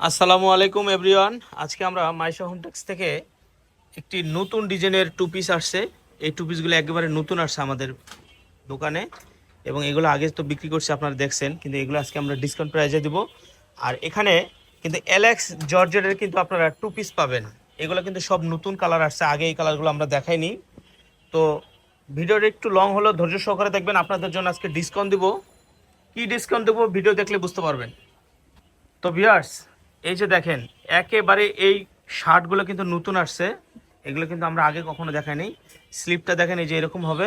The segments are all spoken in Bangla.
আসসালামু আলাইকুম এভরিওয়ান আজকে আমরা মাইশা হোমটেক্স থেকে একটি নতুন ডিজাইনের টু পিস আসছে। এই টু পিসগুলো একেবারে নতুন আসছে আমাদের দোকানে এবং এগুলো আগে তো বিক্রি করছি, আপনারা দেখছেন, কিন্তু এগুলো আজকে আমরা ডিসকাউন্ট প্রাইজে দিব। আর এখানে কিন্তু অ্যালেক্স জর্জেটের কিন্তু আপনারা টু পিস পাবেন। এগুলো কিন্তু সব নতুন কালার আসছে, আগে এই কালারগুলো আমরা দেখাইনি। তো ভিডিওটা একটু লং হলেও ধৈর্য সহকারে দেখবেন, আপনাদের জন্য আজকে ডিসকাউন্ট দেবো। কি ডিসকাউন্ট দেবো ভিডিও দেখলে বুঝতে পারবেন। তো ভিউয়ার্স এই যে দেখেন একেবারে এই শার্টগুলো কিন্তু নতুন আসছে। এগুলো কিন্তু আমরা আগে কখনো দেখাইনি স্লিপটা দেখেন এই যে এরকম হবে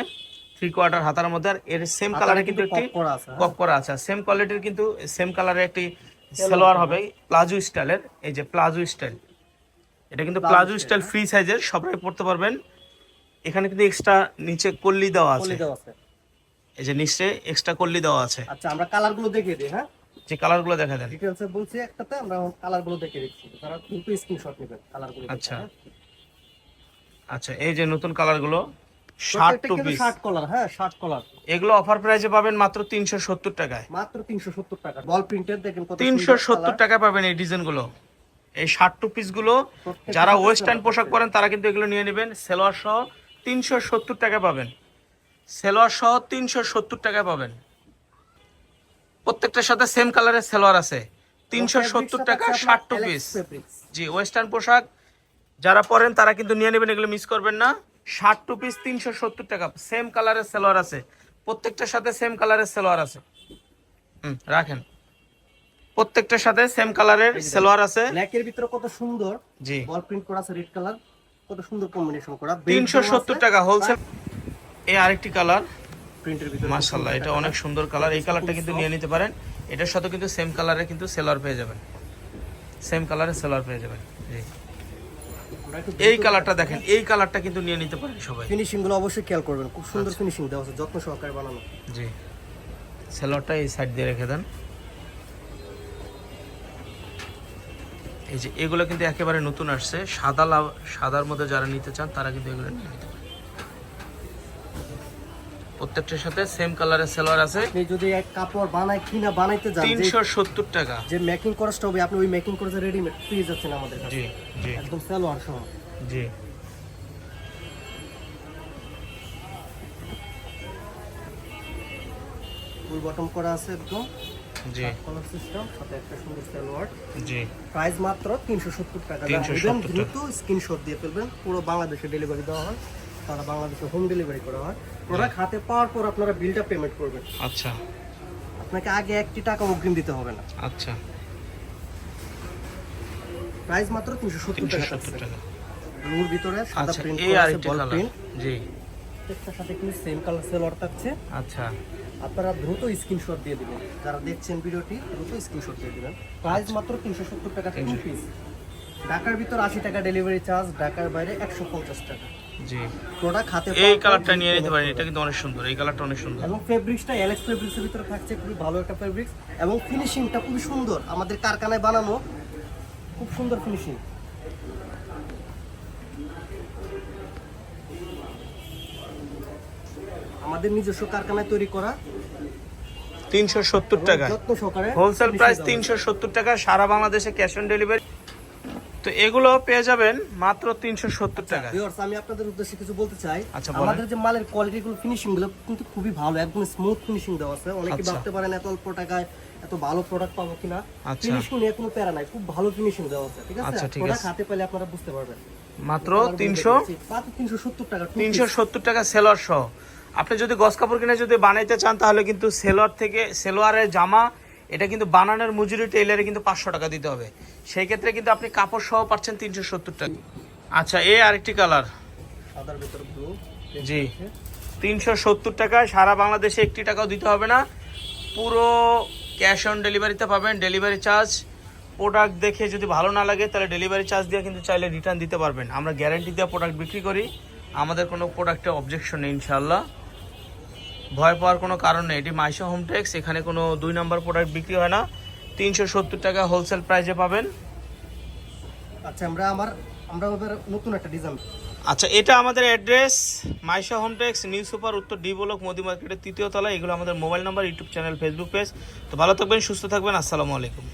থ্রি কোয়ার্টার হাতার মধ্যে আর এর সেম কালারে কিন্তু একটি হ্যাঁ। কপ করা আছে সেম কোয়ালিটির কিন্তু সেম কালারের একটি সালোয়ার হবে প্লাজো স্টাইলের এই যে প্লাজো স্টাইল। এটা কিন্তু প্লাজো স্টাইল ফ্রি সাইজের সবাই পড়তে পারবেন। এখানে কিন্তু এক্সট্রা নিচে কল্লি দেওয়া আছে। কলি দেওয়া আছে। এই যে নিচে এক্সট্রা কল্লি দেওয়া আছে। আচ্ছা আমরা কালারগুলো দেখিয়ে দিই হ্যাঁ। যে কালারগুলো দেখা দেন বলছি একটাতে আমরা দেখিয়ে দিচ্ছি। তারা কিন্তু স্ক্রিনশট নেবেন কালারগুলো আচ্ছা। আচ্ছা এই যে নতুন কালারগুলো shirt two piece shirt collar হ্যাঁ শার্ট কলার এগুলো অফার প্রাইসে পাবেন মাত্র তিনশো সত্তর টাকায়। মাত্র 370 টাকা। বল দেখেন কত colour। পাবেন এই ডিজাইনগুলো এই শার্ট টু পিসগুলো যারা ওয়েস্টার্ন পোশাক পরেন তারা কিন্তু এগুলো নিয়ে নেবেন। সেলোয়ার সহ তিনশো সত্তর টাকা পাবেন। সেলোয়ার সহ তিনশো সত্তর টাকা পাবেন। প্রত্যেকটার সাথে সেম কালারের সালোয়ার আছে। তিনশো সত্তর টাকা ষাট টু পিস জি ওয়েস্টার্ন পোশাক। যারা পরেন তারা কিন্তু নিয়ে নেবেন এগুলো মিস করবেন না। ষাট টু পিস তিনশো সত্তর টাকা সেম কালারের সালোয়ার আছে। প্রত্যেকটার সাথে সেম কালারের সালোয়ার আছে। হুম রাখেন। প্রত্যেকটার সাথে সেম কালারের সালোয়ার আছে। ব্ল্যাক এর ভিতরে কত সুন্দর। জি। বল প্রিন্ট করা আছে রেড কালার কত সুন্দর কম্বিনেশন করা। তিনশো সত্তর টাকা হোলসেল এই আরেকটি কালার প্রিন্টের ভিতরে এটা অনেক সুন্দর কালার এই কালারটা কিন্তু নিয়ে নিতে পারেন। এটার সাথে কিন্তু সেম কালারে কিন্তু সেলোয়ার পেয়ে যাবেন। সেম কালারের সেলোয়ার পেয়ে যাবেন। জি। এই কালারটা দেখেন এই কালারটা কিন্তু নিয়ে নিতে পারেন সবাই। ফিনিশিংগুলো অবশ্যই খেয়াল করবেন। খুব আচ্ছা। সুন্দর ফিনিশিং দেওয়া আছে যত্ন সহকারে বানানো। জি। সেলোয়ারটা এই সাইড দিয়ে রেখে দেন। এই যে এগুলো কিন্তু একেবারে নতুন আসছে। সাদা লাভ সাদার মধ্যে যারা নিতে চান তারা কিন্তু এগুলো নিয়ে নিতে পারেন। প্রত্যেকটার সাথে সেম কালারের সেলোয়ার আছে। আপনি যদি এক কাপড় বানায় কিনা বানাইতে যান যে- তিনশো সত্তর টাকা। যে মেকিং খরচটা হবে আপনি ওই মেকিং খরচে রেডিমেড পেয়ে যাচ্ছেন আমাদের কাছে? জি জি। একদম সালোয়ার সহ। জি। ফুল বটম করা আছে একদম। জি। কলার সিস্টেম সাথে একটা সুন্দর সালোয়ার জি। প্রাইস মাত্র তিনশো সত্তর টাকা। 370 টাকা। দ্রুত স্ক্রিনশট দিয়ে ফেলবেন পুরো বাংলাদেশে ডেলিভারি দেওয়া হয়। সারা বাংলাদেশে হোম ডেলিভারি করা হয়। প্রোডাক্ট হাতে পাওয়ার পর আপনারা বিলটা পেমেন্ট করবেন। আচ্ছা। আপনাকে আগে একটি টাকা অগ্রিম দিতে হবে না। আচ্ছা। প্রাইস মাত্র তিনশো সত্তর টাকা ব্লুর ভিতরে সাদা প্রিন্ট করা আছে বল প্রিন্ট জি। প্রত্যেকটার সাথে কিন্তু সেম কালার সেলোয়ার থাকছে। আচ্ছা। আপনারা দ্রুত স্ক্রিনশট দিয়ে দিবেন। যারা দেখছেন ভিডিওটি দ্রুত স্ক্রিনশট দিয়ে দিবেন। প্রাইস মাত্র তিনশো সত্তর টাকা টু পিস ঢাকার ভিতর আশি টাকা ডেলিভারি চার্জ ঢাকার বাইরে একশো পঞ্চাশ টাকা। জি। প্রোডাক্ট হাতে এই কালারটা নিয়ে নিতে পারেন এটা কিন্তু অনেক সুন্দর এই কালারটা অনেক সুন্দর। এবং ফেব্রিক্সটা এলএক্স ফেব্রিক্সের ভিতরে থাকছে খুবই ভালো একটা ফেব্রিক্স এবং ফিনিশিংটা খুবই সুন্দর আমাদের কারখানায় বানানো খুব সুন্দর ফিনিশিং আমাদের নিজস্ব কারখানায় তৈরি করা তিনশো সত্তর টাকা। হোলসেল প্রাইস তিনশো সত্তর টাকা সারা বাংলাদেশে ক্যাশ অন ডেলিভারি তো এগুলো পেয়ে যাবেন মাত্র তিনশো সত্তর টাকা ভিউয়ার্স আমি আপনাদের উদ্দেশ্যে কিছু বলতে চাই। আচ্ছা, আমাদের যে মালের কোয়ালিটি গুলো ফিনিশিংগুলো কিন্তু খুবই ভালো একদম স্মুথ ফিনিশিং দেওয়া আছে। অনেকে আচ্ছা। ভাবতে পারেন এত অল্প টাকায় এত ভালো প্রোডাক্ট পাবো কিনা। আচ্ছা। ফিনিশিং নিয়ে কোনো প্যারা নাই খুব ভালো ফিনিশিং দেওয়া আছে ঠিক আছে? আচ্ছা, প্রোডাক্ট। হাতে পেলে আপনারা বুঝতে পারবেন। মাত্র তিনশো তিনশো সত্তর টাকা তিনশো সত্তর টাকা সেলোয়ার সহ। আপনি যদি গস কাপড় কিনে যদি বানাইতে চান তাহলে কিন্তু সেলোয়ার থেকে সেলোয়ারের জামা এটা কিন্তু বানানোর মজুরি টেইলারে কিন্তু পাঁচশো টাকা দিতে হবে। সেই ক্ষেত্রে কিন্তু আপনি কাপড় সহ পাচ্ছেন তিনশো সত্তর টাকা। আচ্ছা এই আরেকটি কালার জি। তিনশো সত্তর টাকায় সারা বাংলাদেশে একটি টাকাও দিতে হবে না। পুরো ক্যাশ অন ডেলিভারিতে পাবেন ডেলিভারি চার্জ প্রোডাক্ট দেখে যদি ভালো না লাগে তাহলে ডেলিভারি চার্জ দিয়ে কিন্তু চাইলে রিটার্ন দিতে পারবেন। আমরা গ্যারান্টি দেওয়া প্রোডাক্ট বিক্রি করি। আমাদের কোনো প্রোডাক্টে অবজেকশন নেই ইনশাল্লাহ ভয় পাওয়ার কোনো কারণ নেই। এটি মাইশো হোমটেক্স এখানে কোনো দুই নম্বর প্রোডাক্ট বিক্রি হয় না। তিনশো সত্তর টাকা হোলসেল প্রাইসে পাবেন। আচ্ছা আমরা আমার আমরা আমাদের নতুন একটা ডিজাইন আচ্ছা এটা আমাদের address Maisha Hometex new super উত্তর ডি ব্লক মোদি মার্কেটের তৃতীয় তলা এগুলো আমাদের mobile number YouTube channel Facebook page তো ভালো থাকবেন সুস্থ থাকবেন আসসালামু আলাইকুম।